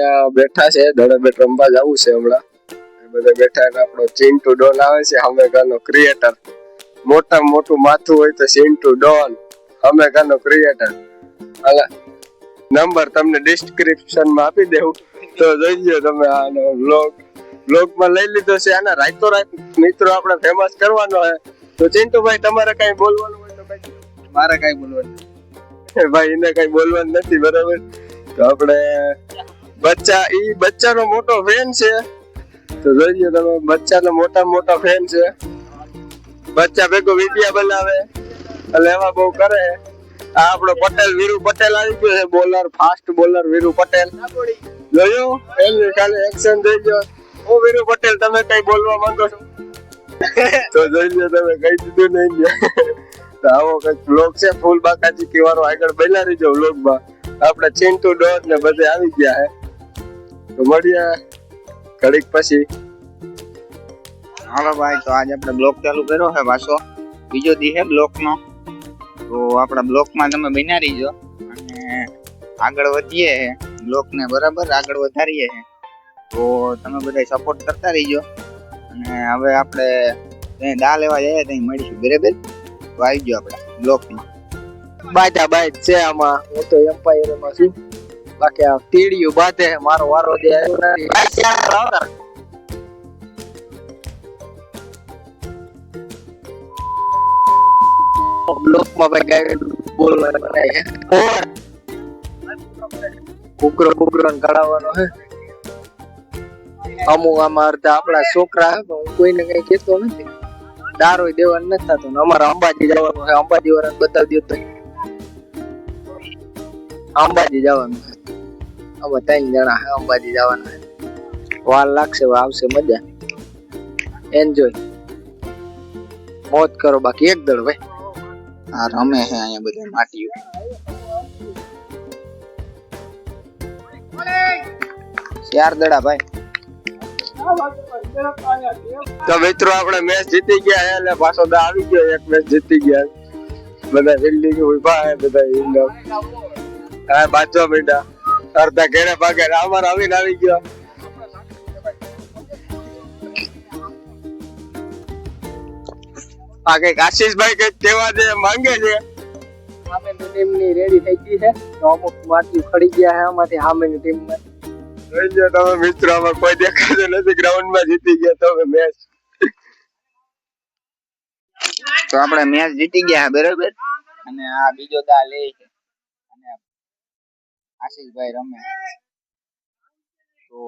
અહીંયા બેઠા છે દડે બેટ રમવા જવું છે હમણાં. બધા બેઠા એટલે આપણો ચિન્ટુ ડોન આવે છે હમેગાનો ક્રિએટર મોટા મોટું માથું હોય તો ચિન્ટુ ડોન હમેગાનો ક્રિએટર અલા નંબર તમને ડિસ્ક્રિપ્શનમાં આપી દેવું. તો જોઈજો તમે આનો વ્લોગ બ્લોગમાં લઈ લીધો છે આના રાતો રાત મિત્રો આપણે ફેમસ કરવાનો છે. તો ચિંટુભાઈ તમારે કઈ બોલવાનું હોય તો કઈ મારે કઈ બોલવાનું ભાઈ એને કઈ બોલવાનું નથી બરાબર? તો આપણે બચ્ચા, ઈ બચ્ચાનો મોટો ફેન છે. તો જોઈજો તમે, બચ્ચાનો મોટા મોટા ફેન છે. બચ્ચા ભેગો વિડિયા બનાવે. એટલે એવા બહુ કરે. આ આપણો પટેલ, વીરુ પટેલ આવી ગયો છે bowler fast bowler Viru Patel. જોયું? એમની કાલે એક્શન થઈ ગયો ઓ વીરુ પટેલ, તમે કઈ બોલવા માંગો છો? તો જોઈ લો તમે, કઈ દીધું નહીં. તો આવો કંઈક બ્લોગ છે. ફૂલ બાકાજી કેવાનો આગળ બનાવી રહીજો બ્લોગમાં આપણે ચિંટુ ડોટ ને બધે આવી ગયા હે. તો મળીએ ઘડીક પછી. હાલો ભાઈ તો આજે આપણે બ્લોક ચાલુ કર્યો છે પાછો. બીજો દી છે બ્લોક નો તો આપણા બ્લોકમાં તમે બન્યા રહીજો. અને આગળ વધીએ બ્લોક ને બરાબર આગળ વધારીએ છે. તો તમે બધા સપોર્ટ કરતા રહીજો. અને હવે આપણે ત્યાં દા લેવા જઈએ ત્યાં મળીશું. બરાબર? તો આવી ગયો આપણે બ્લોકમાં. બાજા બાજ છે આમાં. હું તો એમ્પાયરમાં છું. બાકી આ તીડિયું બાંધે, મારો વારો જે આવ્યો નથી. બ્લોકમાં ભાઈ ગાય બોલવા બનાય કઢાવવાનો અમુક આમાં અડધા આપણા છોકરા હું કોઈને કઈ કેતો નથી. દારો દેવાનું નથી થતો. અમારે અંબાજી જવાનું છે. અંબાજી વાળા બતાવી દો તો. અંબાજી જવાનું અમે ત્રણ જણા છે અંબાજી જવાના વાર લાગશે આવશે, મજા. એન્જોય મોજ કરો બાકી, એક દળ ભાઈ. આ રમે છે અહીંયા બધા માટીઓ. ચાર દડા ભાઈ. તો મિત્રો આપણે મેચ જીતી ગયા એટલે પાછો દા આવી ગયો, એક મેચ જીતી ગયા બધા બિલ્ડિંગ ઊભા છે બધા ઇન્ડો હા, બાજવા મીંડા. અડધા ઘેરે ભાગે રામર આવીને આવી ગયો. આ કંઈક આશીષભાઈ કંઈક કેવા દે માંગે છે? સામેની ટીમની રેડી થઈ ગઈ છે. તો અમુક માટી ખડી ગયા છે આમાંથી સામેની ટીમમાં જોઈ લો તમે મિત્રો અમે કોઈ દેખાતું નથી ગ્રાઉન્ડમાં જીતી ગયા તમે મેચ તો આપણે મેચ જીતી ગયા બરોબર બરાબર? અને આ બીજો દા લે છે. આશીષભાઈ રમે. તો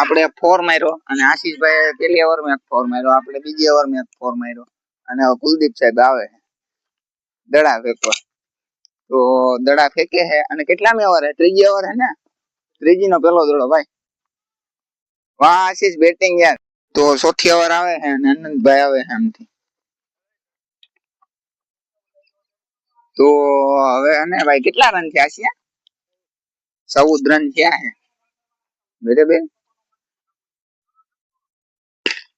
આપણે ફોર માર્યો અને આશીષભાઈ પેલી ઓવરમાં એક ફોર માર્યો, આપણે બીજી ઓવરમાં એક ફોર માર્યો. અને કુલદીપ સાહેબ આવે. છે દડા ફેંકવા. તો દડા ફેંકે છે અને કેટલા ઓવર હે ત્રીજી ઓવર હે ને? ત્રીજી નો પેલો દડો, ભાઈ. વાહ, આશીષ બેટિંગ યાર. તો ચોથી ઓવર આવે છે અને આનંદભાઈ આવે છે આમથી. તો હવે અને ભાઈ, કેટલા રન થયા છે? ચૌદ રન થયા છે બરાબર?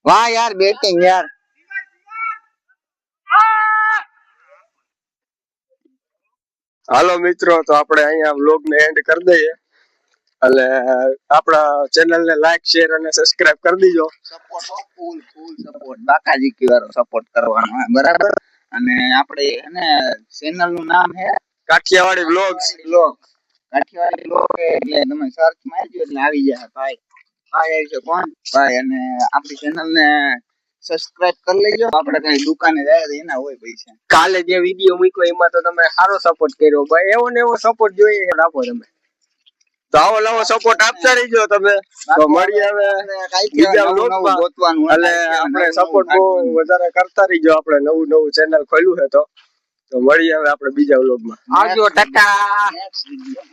વાહ યાર બેટિંગ યાર. હાલો મિત્રો તો આપણે અહીંયા વ્લોગ ને એન્ડ કરી દઈએ. એટલે આપણા ચેનલ ને લાઈક શેર અને સબસ્ક્રાઇબ કરી દીજો. સપોર્ટ ફૂલ ફૂલ સપોર્ટ બાકાજી વાળો સપોર્ટ કરવાનો બરાબર? અને આપણે એને ચેનલનું નામ છે કાઠિયાવાડી વ્લોગ્સ બ્લોગ કાઠિયાવાડી લોકો એટલે તમે સર્ચ મારજો એટલે આવી જાય. ભાઈ ભાઈ આવી છે કોણ? ભાઈ અને આપણી ચેનલ ને સબસ્ક્રાઇબ કરી લેજો. આપણે કઈ દુકાને જાય એના હોય પૈસા. કાલે જે વીડિયો મૂક્યો એમાં તો તમે સારો સપોર્ટ કર્યો. ભાઈ એવો ને એવો સપોર્ટ જોઈએ આપો તમે. તો આવો લાવો સપોર્ટ આપતા રહીજો તમે. તો મળી હવે બીજા નવું vlog નવું માં. ગોતવાનું એટલે આપણે સપોર્ટ બહુ વધારે કરતા રહીજો. આપણે નવું નવું ચેનલ ખોલ્યું છે તો. તો મળી હવે આપણે બીજા વ્લોગમાં આવજો ટાટા. Next video